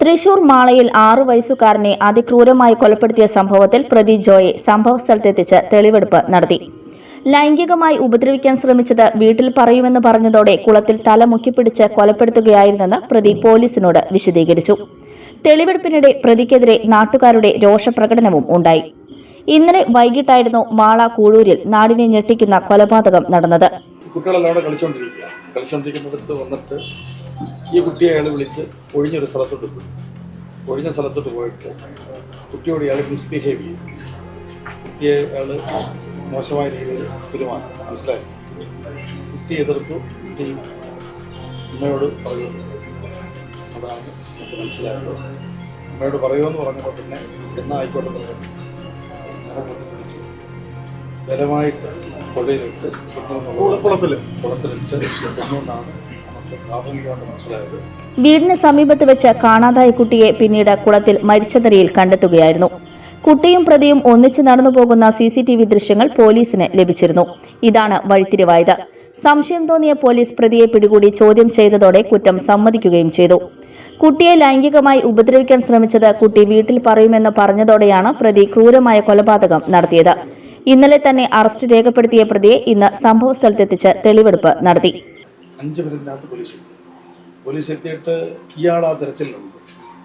തൃശൂർ മാളയിൽ ആറു വയസ്സുകാരനെ അതിക്രൂരമായി കൊലപ്പെടുത്തിയ സംഭവത്തിൽ പ്രതി ജോയെ സംഭവസ്ഥലത്തെത്തിച്ച് തെളിവെടുപ്പ് നടത്തി. ലൈംഗികമായി ഉപദ്രവിക്കാൻ ശ്രമിച്ചത് വീട്ടിൽ പറയുമെന്ന് പറഞ്ഞതോടെ കുളത്തിൽ തല മുക്കിപ്പിടിച്ച് കൊലപ്പെടുത്തുകയായിരുന്നെന്ന് പ്രതി പോലീസിനോട് വിശദീകരിച്ചു. തെളിവെടുപ്പിനിടെ പ്രതിക്കെതിരെ നാട്ടുകാരുടെ രോഷപ്രകടനവും ഉണ്ടായി. ഇന്നലെ വൈകിട്ടായിരുന്നു മാള കൂഴൂരിൽ നാടിനെ ഞെട്ടിക്കുന്ന കൊലപാതകം നടന്നത്. കുട്ടികളെല്ലാം അവിടെ കളിച്ചുകൊണ്ടിരിക്കുക കളിച്ചുകൊണ്ടിരിക്കുന്നിടത്ത് വന്നിട്ട് ഈ കുട്ടിയെ അയാൾ വിളിച്ച് ഒഴിഞ്ഞൊരു സ്ഥലത്തോട്ട് പോയി. ഒഴിഞ്ഞ സ്ഥലത്തോട്ട് പോയിട്ട് കുട്ടിയോട് ഇയാൾ മിസ്ബിഹേവ് ചെയ്തു. കുട്ടിയെ അയാൾ മോശമായ രീതിയിൽ പെരുമാറി മനസ്സിലായി? കുട്ടി എതിർത്തു കുട്ടി അമ്മയോട് പറയുന്നു അതാണ് നമുക്ക് മനസ്സിലായത്. അമ്മയോട് പറയുമെന്ന് പറഞ്ഞപ്പോൾ തന്നെ എന്നാ ആയിക്കോട്ടെ എന്ന് പറഞ്ഞു. അങ്ങനെ കൊണ്ട് പിടിച്ച് ബലമായിട്ട് പുഴയിലിട്ട് കുളത്തിൽ കുളത്തിലിട്ട് മനസ്സിലായത് വീടിന് സമീപത്ത് വെച്ച് കാണാതായ കുട്ടിയെ പിന്നീട് കുളത്തിൽ മരിച്ച നിലയിൽ കണ്ടെത്തുകയായിരുന്നു. കുട്ടിയും പ്രതിയും ഒന്നിച്ച് നടന്നു പോകുന്ന സി സി ടി വി ദൃശ്യങ്ങൾ പോലീസിന് ലഭിച്ചിരുന്നു. ഇതാണ് വഴിത്തിരിവായത്. സംശയം തോന്നിയ പോലീസ് പ്രതിയെ പിടികൂടി ചോദ്യം ചെയ്തതോടെ കുറ്റം സമ്മതിക്കുകയും ചെയ്തു. കുട്ടിയെ ലൈംഗികമായി ഉപദ്രവിക്കാൻ ശ്രമിച്ചത് കുട്ടി വീട്ടിൽ പറയുമെന്ന് പറഞ്ഞതോടെയാണ് പ്രതി ക്രൂരമായ കൊലപാതകം നടത്തിയത്. ഇന്നലെ തന്നെ അറസ്റ്റ് രേഖപ്പെടുത്തിയ പ്രതിയെ ഇന്ന് സംഭവസ്ഥലത്തെത്തിച്ച് തെളിവെടുപ്പ് നടത്തി. അഞ്ച് മിനിറ്റിനകത്ത് പോലീസ് എത്തി. പോലീസ് എത്തിയിട്ട് ഇയാൾ ആ തിരച്ചിലുണ്ട്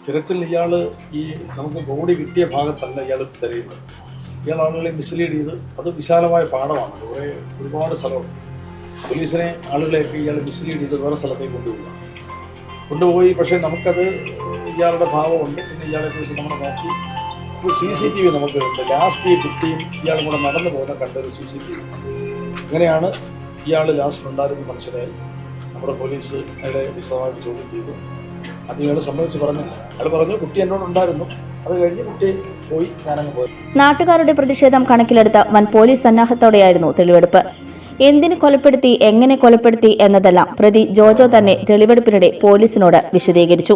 തിരച്ചിൽ ഇയാൾ ഈ നമുക്ക് ബോഡി കിട്ടിയ ഭാഗത്തല്ല ഇയാൾ തിരയുന്നത്. ഇയാൾ ആളുകളെ മിസ്ലീഡ് ചെയ്ത് അത് വിശാലമായ പാടമാണ് കുറേ ഒരുപാട് സ്ഥലമുണ്ട്. പോലീസിനെ ആളുകളെയൊക്കെ ഇയാൾ മിസ്ലീഡ് ചെയ്ത് വേറെ സ്ഥലത്തേക്ക് കൊണ്ടുപോകുക കൊണ്ടുപോയി പക്ഷേ നമുക്കത് ഇയാളുടെ ഭാവമുണ്ട്. പിന്നെ ഇയാളെ കുറിച്ച് നമ്മൾ നോക്കി. ഒരു സി സി ടി വി നമുക്ക് ഉണ്ട്. ലാസ്റ്റ് ഈ കുട്ടിയും ഇയാളും കൂടെ നടന്നു പോകുന്ന കണ്ടൊരു സി സി ടി വി. അങ്ങനെയാണ് ഇയാൾ ലാസ്റ്റ് ഉണ്ടായിരുന്നു നമ്മുടെ പോലീസ് അയാളെ വിശദമായിട്ട് ചോദ്യം ചെയ്തു. അത് ഇയാൾ സംബന്ധിച്ച് പറഞ്ഞില്ല അയാൾ പറഞ്ഞു കുട്ടി എന്നോട് ഉണ്ടായിരുന്നു. അത് കഴിഞ്ഞ് കുട്ടി പോയി ഞാനങ്ങ് പോയി. നാട്ടുകാരുടെ പ്രതിഷേധം കണക്കിലെടുത്ത വൻ പോലീസ് സന്നാഹത്തോടെയായിരുന്നു തെളിവെടുപ്പ്. എന്തിന് കൊലപ്പെടുത്തി എങ്ങനെ കൊലപ്പെടുത്തി എന്നതെല്ലാം പ്രതി ജോജോ തന്നെ തെളിവെടുപ്പിനിടെ പോലീസിനോട് വിശദീകരിച്ചു.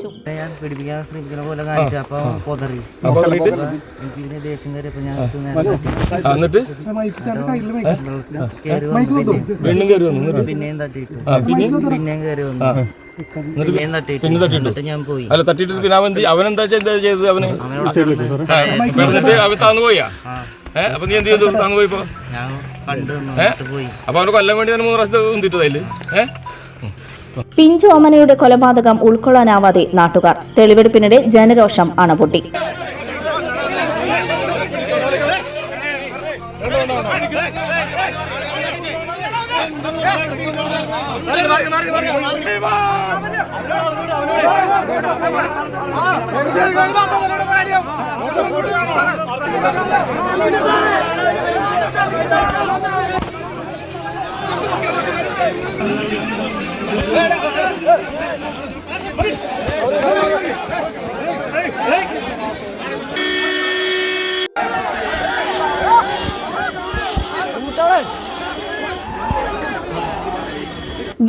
അല്ല തട്ടിയിട്ട്. പിന്നെ? അവൻ എന്ത്- അവൻ എന്താ ചെയ്തത് അവന്? അവൻ താന്നു പോയാ? ഏഹ് അപ്പൊ നീ എന്ത് ചെയ്തു? താന്നു പോയിപ്പോ? അപ്പൊ അവനെ കൊല്ലാൻ വേണ്ടി തന്നെ മൂന്ന് പ്രാവശ്യത്തെ ഉന്തിട്ടതായിൽ ഏഹ് പിഞ്ചു ഓമനയുടെ കൊലപാതകം ഉൾക്കൊള്ളാനാവാതെ നാട്ടുകാർ. തെളിവെടുപ്പിനിടെ ജനരോഷം അണപൊട്ടി.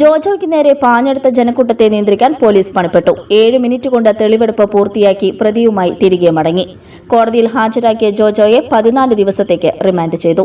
ജോജോയ്ക്ക് നേരെ പാഞ്ഞെടുത്ത ജനക്കൂട്ടത്തെ നിയന്ത്രിക്കാൻ പോലീസ് പണിപ്പെട്ടു. ഏഴ് മിനിറ്റ് കൊണ്ട് തെളിവെടുപ്പ് പൂർത്തിയാക്കി പ്രതിയുമായി തിരികെ മടങ്ങി. കോടതിയിൽ ഹാജരാക്കിയ ജോജോയെ പതിനാല് ദിവസത്തേക്ക് റിമാൻഡ് ചെയ്തു.